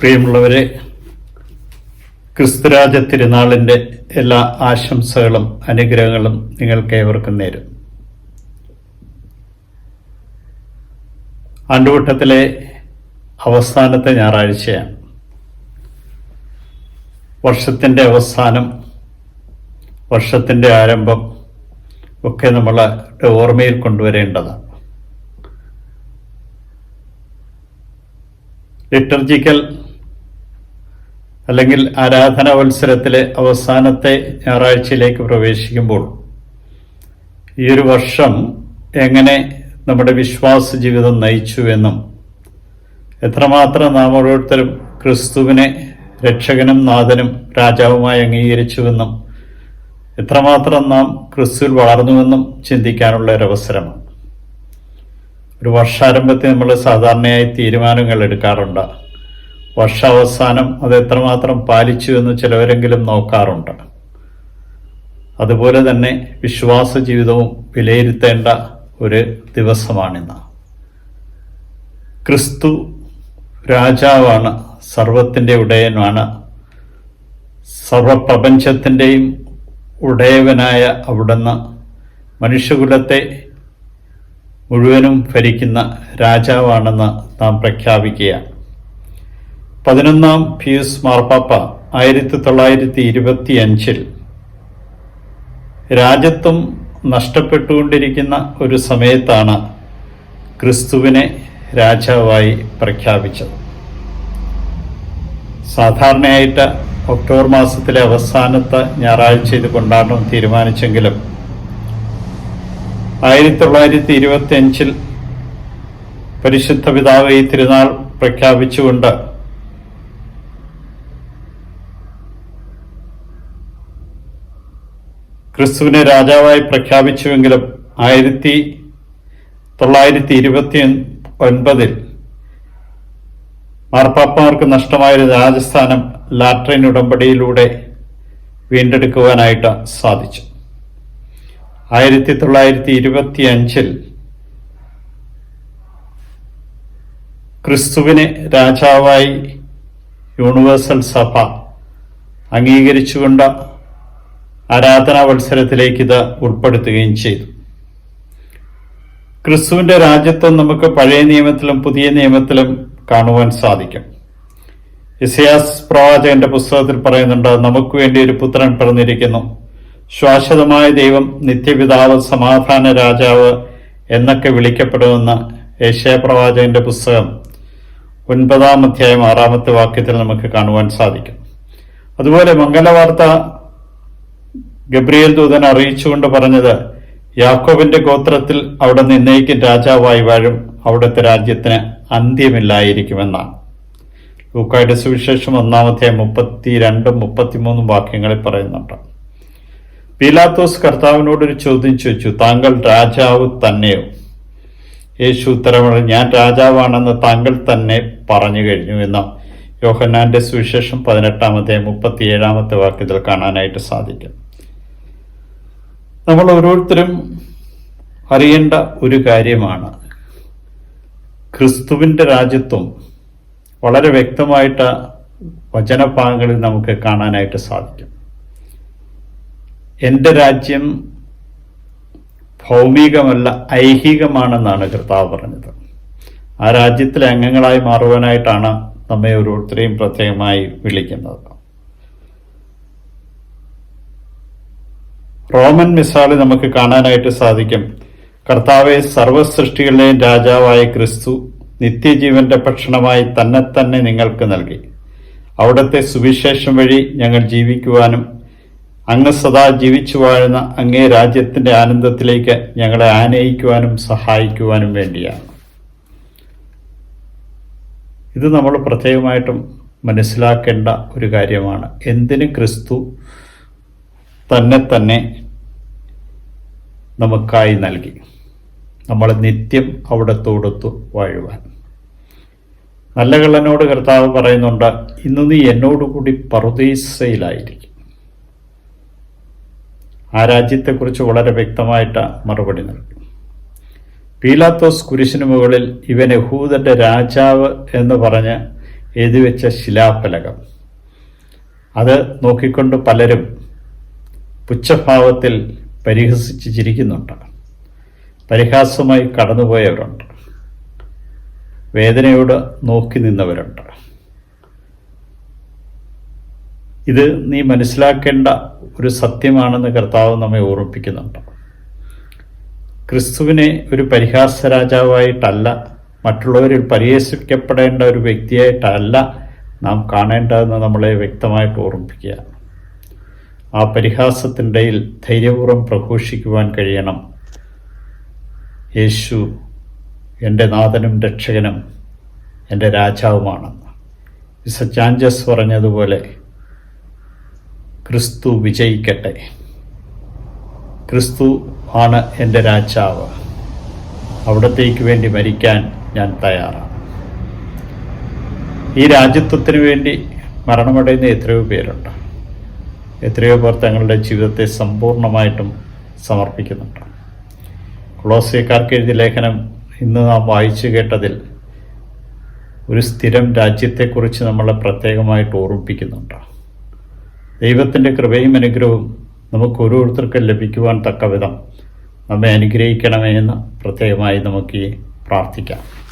പ്രിയമുള്ളവരെ ക്രിസ്തുരാജ തിരുനാളിന്റെ എല്ലാ ആശംസകളും അനുഗ്രഹങ്ങളും നിങ്ങൾക്ക് ഏവർക്കും നേരും. ആണ്ടുവട്ടത്തിലെ അവസാനത്തെ ഞായറാഴ്ചയാണ്. വർഷത്തിന്റെ അവസാനം വർഷത്തിന്റെ ആരംഭം ഒക്കെ നമ്മൾ ഓർമ്മയിൽ കൊണ്ടുവരേണ്ടതാണ്. ലിറ്റർജിക്കൽ അല്ലെങ്കിൽ ആരാധനാ മത്സരത്തിലെ അവസാനത്തെ ഞായറാഴ്ചയിലേക്ക് പ്രവേശിക്കുമ്പോൾ ഈ ഒരു വർഷം എങ്ങനെ നമ്മുടെ വിശ്വാസ ജീവിതം നയിച്ചു എന്നും എത്രമാത്രം നാം ഓരോരുത്തരും ക്രിസ്തുവിനെ രക്ഷകനും നാഥനും രാജാവുമായി അംഗീകരിച്ചുവെന്നും എത്രമാത്രം നാം ക്രിസ്തുവിൽ വളർന്നുവെന്നും ചിന്തിക്കാനുള്ള ഒരു അവസരമാണ്. ഒരു വർഷാരംഭത്തിൽ നമ്മൾ സാധാരണയായി തീരുമാനങ്ങൾ എടുക്കാറുണ്ട്. വർഷാവസാനം അത് എത്രമാത്രം പാലിച്ചു എന്ന് ചിലവരെങ്കിലും നോക്കാറുണ്ട്. അതുപോലെ തന്നെ വിശ്വാസ ജീവിതവും വിലയിരുത്തേണ്ട ഒരു ദിവസമാണിന്ന്. ക്രിസ്തു രാജാവാണ് സർവത്തിന്റെ ഉടയനാണ്. സർവപ്രപഞ്ചത്തിന്റെയും ഉടയവനായ അവിടുന്ന് മനുഷ്യകുലത്തെ മുഴുവനും ഭരിക്കുന്ന രാജാവാണെന്ന് നാം പ്രഖ്യാപിക്കുകയാണ്. പതിനൊന്നാം പിയൂസ് മാർപ്പാപ്പ ആയിരത്തി തൊള്ളായിരത്തി ഇരുപത്തി അഞ്ചിൽ രാജ്യത്വം നഷ്ടപ്പെട്ടുകൊണ്ടിരിക്കുന്ന ഒരു സമയത്താണ് ക്രിസ്തുവിനെ രാജാവായി പ്രഖ്യാപിച്ചത്. സാധാരണയായിട്ട് ഒക്ടോബർ മാസത്തിലെ അവസാനത്തെ ഞായറാഴ്ച ഇത് കൊണ്ടാടണം തീരുമാനിച്ചെങ്കിലും ആയിരത്തി തൊള്ളായിരത്തി ഇരുപത്തി അഞ്ചിൽ പരിശുദ്ധ പിതാവ് ഈ തിരുനാൾ പ്രഖ്യാപിച്ചുകൊണ്ട് ക്രിസ്തുവിനെ രാജാവായി പ്രഖ്യാപിച്ചുവെങ്കിലും ആയിരത്തി തൊള്ളായിരത്തി ഇരുപത്തി ഒൻപതിൽ മാർപ്പാപ്പമാർക്ക് നഷ്ടമായൊരു രാജസ്ഥാനം ലാട്രിൻ ഉടമ്പടിയിലൂടെ വീണ്ടെടുക്കുവാനായിട്ട് സാധിച്ചു. ആയിരത്തി തൊള്ളായിരത്തി ഇരുപത്തി അഞ്ചിൽ ക്രിസ്തുവിനെ രാജാവായി യൂണിവേഴ്സൽ സഭ അംഗീകരിച്ചുകൊണ്ട് ആരാധനാ മത്സരത്തിലേക്ക് ഇത് ഉൾപ്പെടുത്തുകയും ചെയ്തു. ക്രിസ്തുവിന്റെ രാജ്യത്വം നമുക്ക് പഴയ നിയമത്തിലും പുതിയ നിയമത്തിലും കാണുവാൻ സാധിക്കും. ഇസയാസ് പ്രവാചകന്റെ പുസ്തകത്തിൽ പറയുന്നുണ്ട് നമുക്ക് വേണ്ടി ഒരു പുത്രൻ പിറന്നിരിക്കുന്നു. ശാശ്വതമായ ദൈവം നിത്യപിതാവ് സമാധാന രാജാവ് എന്നൊക്കെ വിളിക്കപ്പെടുമെന്ന് ഏഷ്യ പ്രവാചകന്റെ പുസ്തകം ഒൻപതാം അധ്യായം ആറാമത്തെ വാക്യത്തിൽ നമുക്ക് കാണുവാൻ സാധിക്കും. അതുപോലെ മംഗലവാർത്ത ഗബ്രിയേൽ ദൂതൻ അറിയിച്ചുകൊണ്ട് പറഞ്ഞത് യാക്കോബിന്റെ ഗോത്രത്തിൽ അവിടെ നിർണയിക്കും രാജാവായി വാഴും. അവിടുത്തെ രാജ്യത്തിന് അന്ത്യമില്ലായിരിക്കുമെന്നാണ്. ലൂക്കായുടെ സുവിശേഷം ഒന്നാമത്തെ മുപ്പത്തി രണ്ടും മുപ്പത്തിമൂന്നും വാക്യങ്ങളിൽ പറയുന്നുണ്ട്. പീലാത്തോസ് കർത്താവിനോട് ഒരു ചോദ്യം ചോദിച്ചു താങ്കൾ രാജാവ് തന്നെയോ? യേശു ഉത്തരവ് ഞാൻ രാജാവാണെന്ന് താങ്കൾ തന്നെ പറഞ്ഞു കഴിഞ്ഞു എന്ന് യോഹന്നാന്റെ സുവിശേഷം പതിനെട്ടാമത്തെ മുപ്പത്തി ഏഴാമത്തെ വാക്യത്തിൽ കാണാനായിട്ട് സാധിക്കും. നമ്മൾ ഓരോരുത്തരും അറിയേണ്ട ഒരു കാര്യമാണ്. ക്രിസ്തുവിന്റെ രാജ്യത്വം വളരെ വ്യക്തമായിട്ട് വചനഭാഗങ്ങളിൽ നമുക്ക് കാണാനായിട്ട് സാധിക്കും. എന്റെ രാജ്യം ഭൗമികമല്ല ഐഹികമാണെന്നാണ് കർത്താവ് പറഞ്ഞത്. ആ രാജ്യത്തിലെ അംഗങ്ങളായി മാറുവാനായിട്ടാണ് നമ്മെ ഓരോരുത്തരെയും പ്രത്യേകമായി വിളിക്കുന്നത്. റോമൻ മിസാൽ നമുക്ക് കാണാനായിട്ട് സാധിക്കും. കർത്താവെ സർവസൃഷ്ടികളുടെയും രാജാവായ ക്രിസ്തു നിത്യജീവന്റെ ഭക്ഷണമായി തന്നെ തന്നെ നിങ്ങൾക്ക് നൽകി. അവിടുത്തെ സുവിശേഷം വഴി ഞങ്ങൾ ജീവിക്കുവാനും അങ്ങ് സദാ ജീവിച്ചു വാഴുന്ന അങ്ങേ രാജ്യത്തിന്റെ ആനന്ദത്തിലേക്ക് ഞങ്ങളെ ആനയിക്കുവാനും സഹായിക്കുവാനും വേണ്ടിയാണ്. ഇത് നമ്മൾ പ്രത്യേകമായിട്ടും മനസ്സിലാക്കേണ്ട ഒരു കാര്യമാണ്. എന്തിന് ക്രിസ്തു തന്നെ തന്നെ നമുക്കായി നൽകി. നമ്മൾ നിത്യം അവിടത്തോടൊത്തു വാഴുവാൻ. നല്ല കള്ളനോട് കർത്താവ് പറയുന്നുണ്ട് ഇന്ന് നീ എന്നോടുകൂടി പറുദീസയിലായിരിക്കും. ആ രാജ്യത്തെക്കുറിച്ച് വളരെ വ്യക്തമായിട്ട് മറുപടി നൽകി. പീലാത്തോസ് കുരിശിന് മുകളിൽ ഇവൻ യഹൂദന്റെ രാജാവ് എന്ന് പറഞ്ഞ് എഴുതിവെച്ച ശിലാഫലകം. അത് നോക്കിക്കൊണ്ട് പലരും പുച്ഛഭാവത്തിൽ പരിഹസിച്ച് ചിരിക്കുന്നുണ്ട് പരിഹാസമായി കടന്നുപോയവരുണ്ട്. വേദനയോട് നോക്കി നിന്നവരുണ്ട്. ഇത് നീ മനസ്സിലാക്കേണ്ട ഒരു സത്യമാണെന്ന് കർത്താവ് നമ്മെ ഓർമ്മിപ്പിക്കുന്നുണ്ട്. ക്രിസ്തുവിനെ ഒരു പരിഹാസ രാജാവായിട്ടല്ല മറ്റുള്ളവരിൽ പരിഹസിക്കപ്പെടേണ്ട ഒരു വ്യക്തിയായിട്ടല്ല നാം കാണേണ്ടതെന്ന് നമ്മളെ വ്യക്തമായിട്ട് ഓർമ്മിപ്പിക്കുക ആ പരിഹാസത്തിനിടയിൽ ധൈര്യപൂർവം പ്രഘോഷിക്കുവാൻ കഴിയണം. യേശു എന്റെ നാഥനും രക്ഷകനും എന്റെ രാജാവുമാണെന്ന് വിസ ചാഞ്ചസ് പറഞ്ഞതുപോലെ ക്രിസ്തു വിജയിക്കട്ടെ. ക്രിസ്തു ആണ് എന്റെ രാജാവ്. അവിടത്തേക്ക് വേണ്ടി മരിക്കാൻ ഞാൻ തയ്യാറാണ്. ഈ രാജ്യത്വത്തിന് വേണ്ടി മരണമടയുന്ന എത്രയോ പേരുണ്ട്. എത്രയോ പേർ തങ്ങളുടെ ജീവിതത്തെ സമ്പൂർണമായിട്ടും സമർപ്പിക്കുന്നുണ്ട്. കൊളോസിയക്കാർക്ക് എഴുതിയ ലേഖനം ഇന്ന് നാം വായിച്ചു കേട്ടതിൽ ഒരു സ്ഥിരം രാജ്യത്തെക്കുറിച്ച് നമ്മളെ പ്രത്യേകമായിട്ട് ഓർമ്മിപ്പിക്കുന്നുണ്ട്. ദൈവത്തിന്റെ കൃപയും അനുഗ്രഹവും നമുക്ക് ഓരോരുത്തർക്കും ലഭിക്കുവാൻ തക്കവിധം നമ്മെ അനുഗ്രഹിക്കണമേ എന്ന് പ്രത്യേകമായി നമുക്ക് പ്രാർത്ഥിക്കാം.